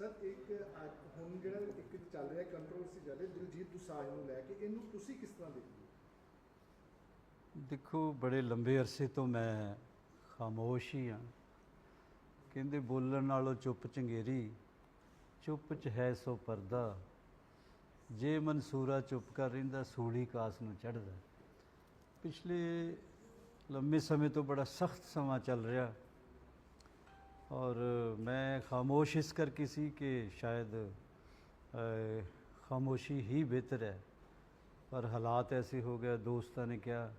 Sir, ਇੱਕ ਅੱਜ- ਹੁਣ ਜਿਹੜਾ ਇੱਕ ਚੱਲ ਰਿਹਾ ਕੰਟਰੋਵਰਸੀ ਚੱਲ ਰਹੀ ਦਿਲਜੀਤ ਦੁਸਾਂਝ ਨੂੰ ਲੈ ਕੇ, ਇਹਨੂੰ ਤੁਸੀਂ ਕਿਸ ਤਰ੍ਹਾਂ ਦੇਖਦੇ ਹੋ? ਦੇਖੋ, ਬੜੇ ਲੰਬੇ ਅਰਸੇ ਤੋਂ ਮੈਂ ਖਾਮੋਸ਼ ਹੀ ਹਾਂ। ਕਹਿੰਦੇ ਬੋਲਣ ਨਾਲੋਂ ਚੁੱਪ ਚੰਗੇਰੀ, ਚੁੱਪ ਚ ਹੈ ਸੋ ਪਰਦਾ। ਜੇ ਮਨਸੂਰਾ ਚੁੱਪ ਕਰ ਰਹਿੰਦਾ ਸੂਲੀ ਕਾਸ ਨੂੰ ਚੜਦਾ ਪਿਛਲੇ ਲੰਮੇ ਸਮੇਂ ਤੋਂ ਬੜਾ ਸਖਤ ਸਮਾਂ ਚੱਲ ਰਿਹਾ। ਔਰ ਮੈਂ ਖਾਮੋਸ਼ ਇਸ ਕਰਕੇ ਸੀ ਕਿ ਸ਼ਾਇਦ ਅ, ਖਾਮੋਸ਼ੀ ਹੀ ਬਿਹਤਰ ਹੈ। ਪਰ ਹਾਲਾਤ ਐਸੇ ਹੋ ਗਏ ਦੋਸਤਾਂ ਨੇ ਕਿਹਾ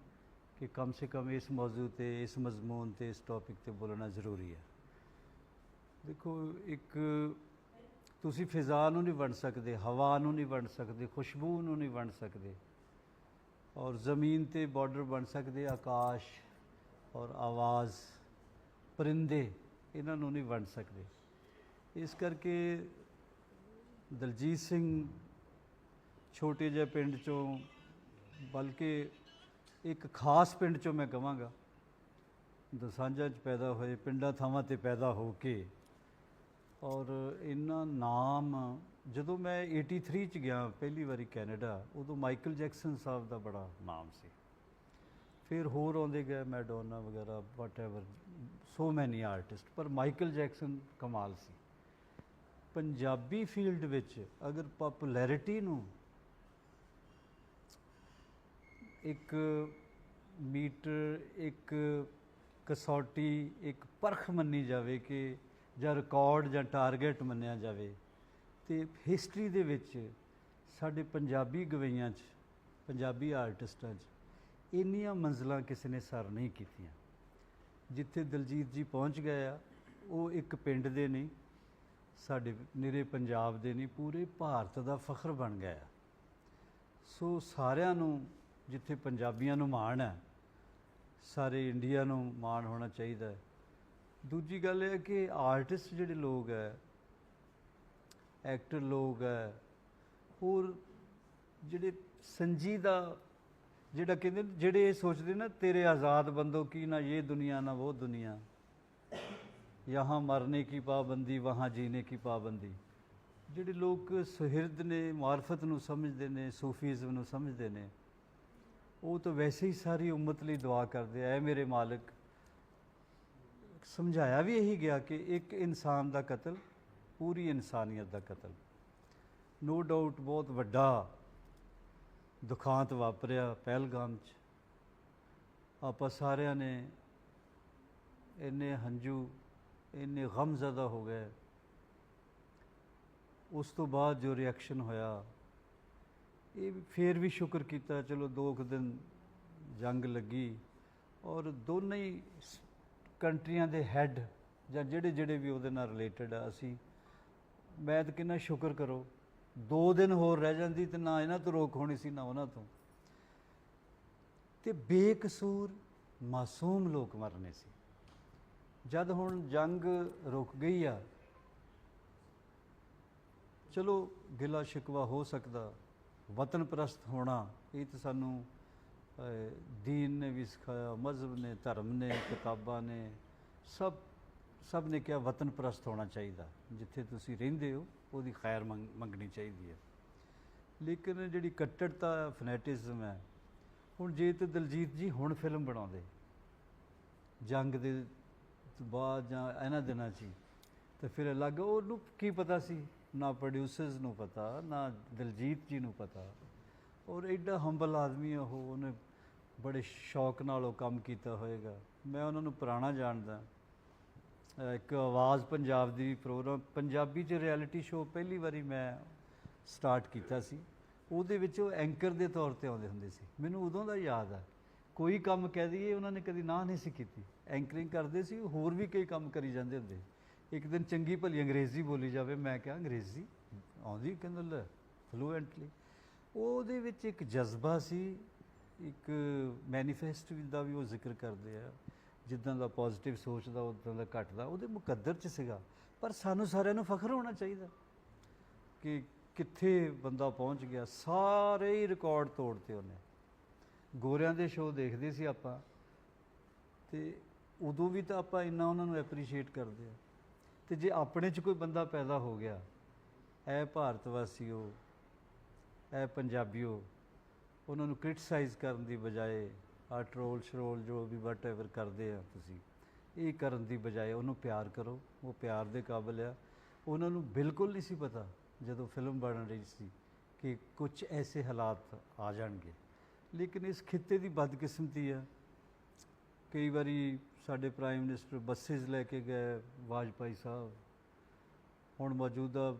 ਕਿ ਕਮ ਸੇ ਕਮ ਇਸ ਮੌਜੂ ਤੇ ਇਸ ਮਜ਼ਮੂਨ ਤੇ ਇਸ ਟੌਪਿਕ ਤੇ ਬੋਲਣਾ ਜ਼ਰੂਰੀ ਹੈ। ਦੇਖੋ ਇੱਕ ਤੁਸੀਂ ਫਿਜ਼ਾ ਨੂੰ ਨਹੀਂ ਵੰਡ ਸਕਦੇ ਹਵਾ ਨੂੰ ਨਹੀਂ ਵੰਡ ਸਕਦੇ ਖੁਸ਼ਬੂ ਨੂੰ ਨਹੀਂ ਵੰਡ ਸਕਦੇ ਔਰ ਜ਼ਮੀਨ ਤੇ ਬਾਰਡਰ ਬਣ ਸਕਦੇ ਆਕਾਸ਼ ਔਰ ਆਵਾਜ਼ ਪਰਿੰਦੇ ਇਹਨਾਂ ਨੂੰ ਨਹੀਂ ਵੰਡ ਸਕਦੇ। ਇਸ ਕਰਕੇ ਦਲਜੀਤ ਸਿੰਘ ਛੋਟੇ ਜਿਹੇ ਪਿੰਡ ਚੋਂ, ਬਲਕਿ ਇੱਕ ਖਾਸ ਪਿੰਡ ਚੋਂ ਮੈਂ ਕਹਾਂਗਾ ਦਸਾਂਝਾ 'ਚ ਪੈਦਾ ਹੋਏ, ਪਿੰਡਾਂ ਥਾਵਾਂ ਤੇ ਪੈਦਾ ਹੋ ਕੇ ਔਰ ਇਹਨਾਂ ਨਾਮ, ਜਦੋਂ ਮੈਂ 83 ਚ ਗਿਆ ਪਹਿਲੀ ਵਾਰੀ ਕੈਨੇਡਾ, ਉਦੋਂ ਮਾਈਕਲ ਜੈਕਸਨ ਸਾਹਿਬ ਦਾ ਬੜਾ ਨਾਮ ਸੀ। ਫਿਰ ਹੋਰ ਆਉਂਦੇ ਗਏ, ਮੈਡੋਨਾ ਵਗੈਰਾ ਵਾਟਐਵਰ ਸੋ ਮੈਨੀ ਆਰਟਿਸਟ ਪਰ ਮਾਈਕਲ ਜੈਕਸਨ ਕਮਾਲ ਸੀ। ਪੰਜਾਬੀ ਫੀਲਡ ਵਿੱਚ ਅਗਰ ਪਪੂਲੈਰਿਟੀ ਨੂੰ ਇੱਕ ਮੀਟਰ, ਇੱਕ ਕਸੌਟੀ, ਇੱਕ ਪਰਖ ਮੰਨੀ ਜਾਵੇ ਕਿ, ਜਾਂ ਰਿਕਾਰਡ ਜਾਂ ਟਾਰਗੇਟ ਮੰਨਿਆ ਜਾਵੇ, ਤੇ ਹਿਸਟਰੀ ਦੇ ਵਿੱਚ ਸਾਡੇ ਪੰਜਾਬੀ ਗਵਈਆਂ 'ਚ, ਪੰਜਾਬੀ ਆਰਟਿਸਟਾਂ 'ਚ ਇੰਨੀਆਂ ਮੰਜ਼ਲਾਂ ਕਿਸੇ ਨੇ ਸਰ ਨਹੀਂ ਕੀਤੀਆਂ। ਜਿੱਥੇ ਦਲਜੀਤ ਜੀ ਪਹੁੰਚ ਗਏ ਆ, ਉਹ ਇੱਕ ਪਿੰਡ ਦੇ ਨਹੀਂ ਸਾਡੇ ਨਿਰੇ ਪੰਜਾਬ ਦੇ ਨਹੀਂ ਪੂਰੇ ਭਾਰਤ ਦਾ ਫਖਰ ਬਣ ਗਿਆ ਆ। ਸੋ ਸਾਰਿਆਂ ਨੂੰ, ਜਿੱਥੇ ਪੰਜਾਬੀਆਂ ਨੂੰ ਮਾਣ ਹੈ, ਸਾਰੇ ਇੰਡੀਆ ਨੂੰ ਮਾਣ ਹੋਣਾ ਚਾਹੀਦਾ ਹੈ। ਦੂਜੀ ਗੱਲ ਇਹ ਹੈ ਕਿ ਆਰਟਿਸਟ ਜਿਹੜੇ ਲੋਕ ਹੈ, ਐਕਟਰ ਲੋਕ ਹੈ, ਹੋਰ ਜਿਹੜੇ ਸੰਜੀਦਾ ਜਿਹੜਾ ਕਹਿੰਦੇ ਜਿਹੜੇ ਇਹ ਸੋਚਦੇ ਨਾ, ਤੇਰੇ ਆਜ਼ਾਦ ਬੰਦੋ ਕੀ ਨਾ, ਇਹ ਦੁਨੀਆ ਨਾ, ਉਹ ਦੁਨੀਆ। यहाँ ਮਰਨੇ ਕੀ ਪਾਬੰਦੀ, ਵਹਾਂ ਜੀਨੇ ਕੀ ਪਾਬੰਦੀ। ਜਿਹੜੇ ਲੋਕ ਸੁਹਿਰਦ ਨੇ, ਮਾਰਫਤ ਨੂੰ ਸਮਝਦੇ ਨੇ, ਸੂਫੀਜ਼ਮ ਨੂੰ ਸਮਝਦੇ ਨੇ, ਉਹ ਤਾਂ ਵੈਸੇ ਹੀ ਸਾਰੀ ਉਮਤ ਲਈ ਦੁਆ ਕਰਦੇ ਆ, ਐ ਮੇਰੇ ਮਾਲਕ। ਸਮਝਾਇਆ ਵੀ ਇਹੀ ਗਿਆ ਕਿ ਇੱਕ ਇਨਸਾਨ ਦਾ ਕਤਲ, ਪੂਰੀ ਇਨਸਾਨੀਅਤ ਦਾ ਕਤਲ। ਨੋ ਡਾਊਟ ਬਹੁਤ ਵੱਡਾ ਦੁਖਾਂਤ ਵਾਪਰਿਆ ਪਹਿਲਗਾਮ 'ਚ। ਆਪਾਂ ਸਾਰਿਆਂ ਨੇ ਇੰਨੇ ਹੰਝੂ, ਇੰਨੇ ਗਮ ਗਮਜ਼ਦਾ ਹੋ ਗਏ। ਉਸ ਤੋਂ ਬਾਅਦ ਜੋ ਰਿਐਕਸ਼ਨ ਹੋਇਆ, ਇਹ ਵੀ- ਫੇਰ ਵੀ ਸ਼ੁਕਰ ਕੀਤਾ, ਚਲੋ ਦੋ ਕੁ ਦਿਨ ਜੰਗ ਲੱਗੀ ਔਰ ਦੋਨੇ ਹੀ ਕੰਟਰੀਆਂ ਦੇ ਹੈੱਡ ਜਾਂ ਜਿਹੜੇ ਜਿਹੜੇ ਵੀ ਉਹਦੇ ਨਾਲ ਰਿਲੇਟਡ ਆ ਅਸੀਂ, ਮੈਂ ਤਾਂ ਕਿੰਨਾ ਸ਼ੁਕਰ ਕਰੋ। ਦੋ ਦਿਨ ਹੋਰ ਰਹਿ ਜਾਂਦੀ ਤੇ ਨਾ ਇਹਨਾਂ ਤੋਂ ਰੋਕ ਹੋਣੀ ਸੀ, ਨਾ ਉਹਨਾਂ ਤੋਂ। ਤੇ ਬੇਕਸੂਰ ਮਾਸੂਮ ਲੋਕ ਮਰਨੇ ਸੀ। ਜਦ ਹੁਣ ਜੰਗ ਰੁਕ ਗਈ ਆ, ਚਲੋ ਗਿਲਾ ਸ਼ਿਕਵਾ ਹੋ ਸਕਦਾ, ਵਤਨ ਪ੍ਰਸਤ ਹੋਣਾ, ਇਹ ਤਾਂ ਸਾਨੂੰ ਦੀਨ ਨੇ ਵੀ ਸਿਖਾਇਆ, ਮਜ਼ਹਬ ਨੇ, ਧਰਮ ਨੇ, ਕਿਤਾਬਾਂ ਨੇ, ਸਭ ਸਭ ਨੇ ਕਿਹਾ ਵਤਨ ਪ੍ਰਸਤ ਹੋਣਾ ਚਾਹੀਦਾ। ਜਿੱਥੇ ਤੁਸੀਂ ਰਹਿੰਦੇ ਹੋ, ਉਹਦੀ ਖੈਰ ਮੰਗ- ਮੰਗਣੀ ਚਾਹੀਦੀ ਹੈ। ਲੇਕਿਨ ਜਿਹੜੀ ਕੱਟੜਤਾ, ਫਨੈਟਿਜ਼ਮ ਹੈ, ਹੁਣ ਜੇ ਤੇ ਦਲਜੀਤ ਜੀ ਹੁਣ ਫਿਲਮ ਬਣਾਉਂਦੇ, ਜੰਗ ਦੇ ਬਾਅਦ ਜਾਂ ਇਹਨਾਂ ਦਿਨਾਂ 'ਚ ਹੀ, ਤੇ ਫਿਰ ਅਲੱਗ ਉਹਨੂੰ ਕੀ ਪਤਾ ਸੀ? ਨਾ ਪ੍ਰੋਡਿਊਸਰਸ ਨੂੰ ਪਤਾ, ਨਾ ਦਲਜੀਤ ਜੀ ਨੂੰ ਪਤਾ। ਔਰ ਐਡਾ ਹੰਬਲ ਆਦਮੀ ਆ ਉਹ, ਉਹਨੇ ਬੜੇ ਸ਼ੌਕ ਨਾਲ ਉਹ ਕੰਮ ਕੀਤਾ ਹੋਏਗਾ। ਮੈਂ ਉਹਨਾਂ ਨੂੰ ਪੁਰਾਣਾ ਜਾਣਦਾ। ਇੱਕ ਆਵਾਜ਼ ਪੰਜਾਬ ਦੀ ਪ੍ਰੋਗਰਾਮ, ਪੰਜਾਬੀ 'ਚ ਰਿਐਲਿਟੀ ਸ਼ੋਅ ਪਹਿਲੀ ਵਾਰੀ ਮੈਂ ਸਟਾਰਟ ਕੀਤਾ ਸੀ। ਉਹਦੇ ਵਿੱਚ ਉਹ ਐਂਕਰ ਦੇ ਤੌਰ ਤੇ ਆਉਂਦੇ ਹੁੰਦੇ ਸੀ। ਮੈਨੂੰ ਉਦੋਂ ਦਾ ਯਾਦ ਆ, ਕੋਈ ਕੰਮ ਕਹਿ ਦਈਏ, ਉਹਨਾਂ ਨੇ ਕਦੀ ਨਾ ਨਹੀਂ ਸੀ ਕੀਤੀ। ਐਂਕਰਿੰਗ ਕਰਦੇ ਸੀ, ਹੋਰ ਵੀ ਕਈ ਕੰਮ ਕਰੀ ਜਾਂਦੇ ਹੁੰਦੇ। ਇੱਕ ਦਿਨ ਚੰਗੀ ਭਲੀ ਅੰਗਰੇਜ਼ੀ ਬੋਲੀ ਜਾਵੇ, ਮੈਂ ਕਿਹਾ, ਅੰਗਰੇਜ਼ੀ? ਆਉਂਦੀ ਕਹਿੰਦਾ, ਲੈ ਫਲੂਐਂਟਲੀ ਉਹਦੇ ਵਿੱਚ ਇੱਕ ਜਜ਼ਬਾ ਸੀ, ਇੱਕ ਮੈਨੀਫੈਸਟ ਦਾ ਵੀ ਉਹ ਜ਼ਿਕਰ ਕਰਦੇ ਆ। ਜਿੱਦਾਂ ਦਾ ਪੋਜ਼ਿਟਿਵ ਸੋਚਦਾ ਉਦਾਂ ਦਾ ਘਟਦਾ ਉਹਦੇ ਮੁਕੱਦਰ ਚ ਸੀਗਾ। ਪਰ ਸਾਨੂੰ ਸਾਰਿਆਂ ਨੂੰ ਫਖਰ ਹੋਣਾ ਚਾਹੀਦਾ ਕਿ ਕਿੱਥੇ ਬੰਦਾ ਪਹੁੰਚ ਗਿਆ। ਸਾਰੇ ਹੀ ਰਿਕਾਰਡ ਤੋੜਤੇ ਉਹਨੇ। ਗੋਰਿਆਂ ਦੇ ਸ਼ੋਅ ਦੇਖਦੇ ਸੀ ਆਪਾਂ। ਤੇ ਉਦੋਂ ਵੀ ਤਾਂ ਆਪਾਂ ਇੰਨਾ ਉਹਨਾਂ ਨੂੰ ਐਪਰੀਸ਼ੀਏਟ ਕਰਦੇ ਆ ਤੇ ਜੇ ਆਪਣੇ 'ਚ ਕੋਈ ਬੰਦਾ ਪੈਦਾ ਹੋ ਗਿਆ ਐ ਭਾਰਤ ਵਾਸੀਓ ਐ ਪੰਜਾਬੀਓ, ਉਹਨਾਂ ਨੂੰ ਕ੍ਰਿਟਿਸਾਈਜ਼ ਕਰਨ ਦੀ ਬਜਾਏ ਆ ਟਰੋਲ ਸ਼ਰੋਲ ਜੋ ਵੀ ਵਟਐਵਰ ਕਰਦੇ ਆ ਤੁਸੀਂ, ਇਹ ਕਰਨ ਦੀ ਬਜਾਏ ਉਹਨੂੰ ਪਿਆਰ ਕਰੋ, ਉਹ ਪਿਆਰ ਦੇ ਕਾਬਿਲ ਆ। ਉਹਨਾਂ ਨੂੰ ਬਿਲਕੁਲ ਨਹੀਂ ਸੀ ਪਤਾ ਜਦੋਂ ਫਿਲਮ ਬਣ ਰਹੀ ਸੀ ਕਿ ਕੁਝ ਐਸੇ ਹਾਲਾਤ ਆ ਜਾਣਗੇ। ਲੇਕਿਨ ਇਸ ਖਿੱਤੇ ਦੀ ਬਦਕਿਸਮਤੀ ਆ। ਕਈ ਵਾਰੀ ਸਾਡੇ ਪ੍ਰਾਈਮ ਮਿਨਿਸਟਰ ਬੱਸੇਸ ਲੈ ਕੇ ਗਏ ਵਾਜਪਾਈ ਸਾਹਿਬ। ਹੁਣ ਮੌਜੂਦਾ